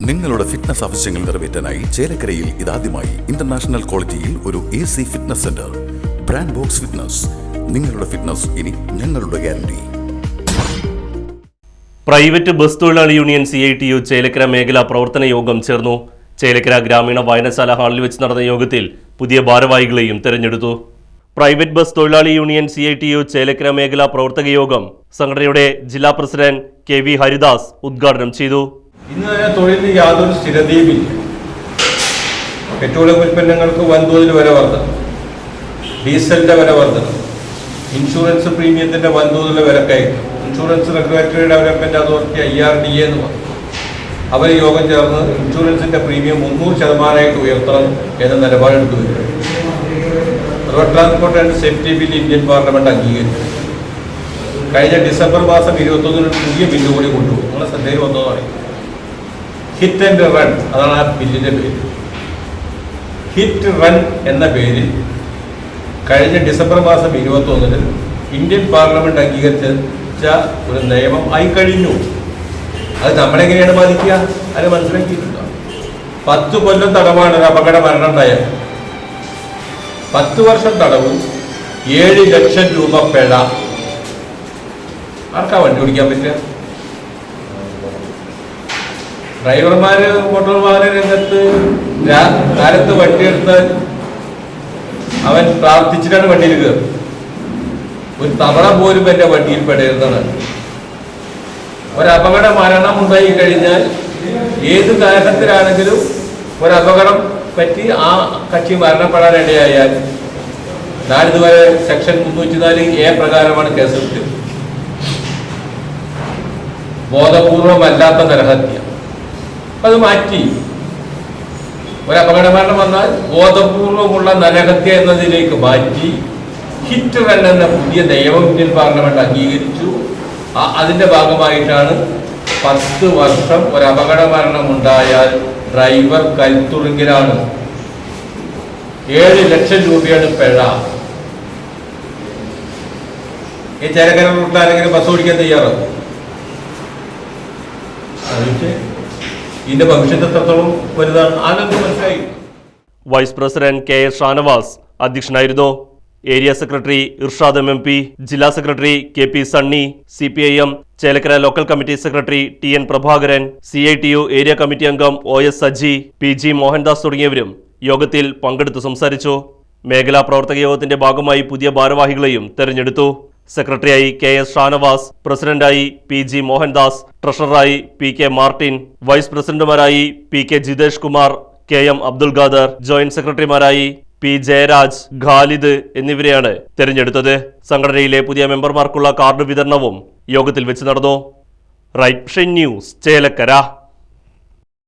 നിങ്ങളുടെ ഫിറ്റ്നസ് ആവശ്യങ്ങൾ നിറവേറ്റാനായി ചേലക്കരയിൽ ഇതാദ്യമായി ഇന്റർനാഷണൽ ക്വാളിറ്റിയിൽ ഒരു A C fitness centre brand box fitness നിങ്ങളുടെ ഫിറ്റ്നസ് ഇനി ഞങ്ങളുടെ ഗ്യാരണ്ടി പ്രൈവറ്റ് ബസ് തൊഴിലാളി union C I T U Chelakkara മേഖലാ പ്രവർത്തന യോഗം ചേർന്നു. ചേലക്കര ഗ്രാമീണ വായനശാല ഹാളിൽ വെച്ച് നടന്ന യോഗത്തിൽ പുതിയ ഭാരവാഹികളെയും തെരഞ്ഞെടുത്തു. പ്രൈവറ്റ് ബസ് തൊഴിലാളി union C I T U Chelakkara മേഖലാ പ്രവർത്തക യോഗം സംഘടനയുടെ ജില്ലാ പ്രസിഡന്റ് കെ വി ഹരിദാസ് ഉദ്ഘാടനം ചെയ്തു. ഇന്ന് തന്നെ തൊഴിലിന് യാതൊരു സ്ഥിരതയുമില്ല. പെട്രോളിയം ഉൽപ്പന്നങ്ങൾക്ക് വൻതോതിൽ വില വർധന ഡീസലിന്റെ വില വർധന ഇൻഷുറൻസ് പ്രീമിയത്തിന്റെ വൻതോതിലുള്ള വിലക്കയറ്റം insurance regulatory development authority I R D എന്ന് പറഞ്ഞു അവർ യോഗം ചേർന്ന് ഇൻഷുറൻസിന്റെ പ്രീമിയം മുന്നൂറ് ശതമാനമായിട്ട് ഉയർത്തണം എന്ന നിലപാടെടുത്തു വരിക road transport and safety bill Indian parliament അംഗീകരിച്ചു. കഴിഞ്ഞ ഡിസംബർ മാസം ഇരുപത്തൊന്നിന് പുതിയ ബില്ല് കൂടി കൊണ്ടുപോകും നിങ്ങളെ ശ്രദ്ധയിൽ വന്നതാണ്. ഹിറ്റ് ആൻഡ് റൺ അതാണ് ആ ബില്ലിന്റെ പേര്. ഹിറ്റ് റൺ എന്ന പേരിൽ കഴിഞ്ഞ ഡിസംബർ മാസം ഇരുപത്തി ഒന്നിന് ഇന്ത്യൻ പാർലമെന്റ് അംഗീകരിച്ച ഒരു നിയമം ആയി കഴിഞ്ഞു. അത് നമ്മളെങ്ങനെയാണ് ബാധിക്കുക? അത് മനസ്സിലാക്കിയിട്ടുണ്ട്? പത്ത് കൊല്ലം തടവാണ് ഒരു അപകട മരണം ഉണ്ടായത്. പത്ത് വർഷം തടവും ഏഴ് ലക്ഷം രൂപ പിഴ. ആർക്കാ വണ്ടി ഓടിക്കാൻ പറ്റുക? ഡ്രൈവർമാര് മോട്ടോർ രംഗത്ത് കാലത്ത് വണ്ടി എടുത്താൽ അവൻ പ്രാർത്ഥിച്ചിട്ടാണ് വണ്ടിയിൽ കയറും ഒരു തവണ പോലും എന്റെ വണ്ടിയിൽ പെടരുന്നതാണ് ഒരു അപകട മരണം ഉണ്ടായി കഴിഞ്ഞാൽ ഏത് കാരണത്തിലാണെങ്കിലും ഒരു അപകടം പറ്റി ആ കക്ഷി മരണപ്പെടാൻ ഇടയായാൽ നാളിതുവരെ സെക്ഷൻ മുന്നൂറ്റി നാല് എ പ്രകാരമാണ് കേസെടുത്തത് ബോധപൂർവമല്ലാത്ത നരഹത്യ. അത് മാറ്റി. ഒരു അപകട മരണം വന്നാൽ ബോധപൂർവമുള്ള നരഹത്യ എന്നതിലേക്ക് മാറ്റി. ഹിറ്റ് എന്ന പുതിയ നിയമം ഇന്ത്യൻ പാർലമെന്റ് അംഗീകരിച്ചു. അതിന്റെ ഭാഗമായിട്ടാണ് പത്ത് വർഷം ഒരു അപകട മരണം ഉണ്ടായാൽ ഡ്രൈവർ കൽത്തുറുങ്കിലാണ് ഏഴ് ലക്ഷം രൂപയാണ് പിഴ. ഈ ചരക്കര റൂട്ടിൽ ബസ് ഓടിക്കാൻ തയ്യാറാവും അതിന്റെ ഇതിന്റെ ഭവിഷ്യത്ത് എത്രത്തോളം വലുതാണ്? ആനന്ദ് മനസ്സിലായി. Vice president K S Shanavas അധ്യക്ഷനായിരുന്നു. Area secretary Irshad M M P ജില്ലാ secretary K P Sunny C P I M Chelakkara local committee secretary T N Prabhakaran C I T U area committee അംഗം O S Saji P G Mohandas തുടങ്ങിയവരും യോഗത്തിൽ പങ്കെടുത്തു സംസാരിച്ചു. മേഖലാ പ്രവർത്തക യോഗത്തിന്റെ ഭാഗമായി പുതിയ ഭാരവാഹികളെയും തെരഞ്ഞെടുത്തു. സെക്രട്ടറിയായി കെ എസ് ഷാനവാസ് പ്രസിഡന്റായി പി ജി മോഹൻദാസ് ട്രഷററായി P K Martin vice പ്രസിഡന്റുമാരായി P K Jithesh Kumar K M Abdul Khader joint സെക്രട്ടറിമാരായി P Jayaraj Khalid എന്നിവരെയാണ് തെരഞ്ഞെടുത്തത്. സംഘടനയിലെ പുതിയ മെമ്പർമാർക്കുള്ള കാർഡ് വിതരണവും യോഗത്തിൽ വെച്ച് നടന്നു. Right news Chelakkara.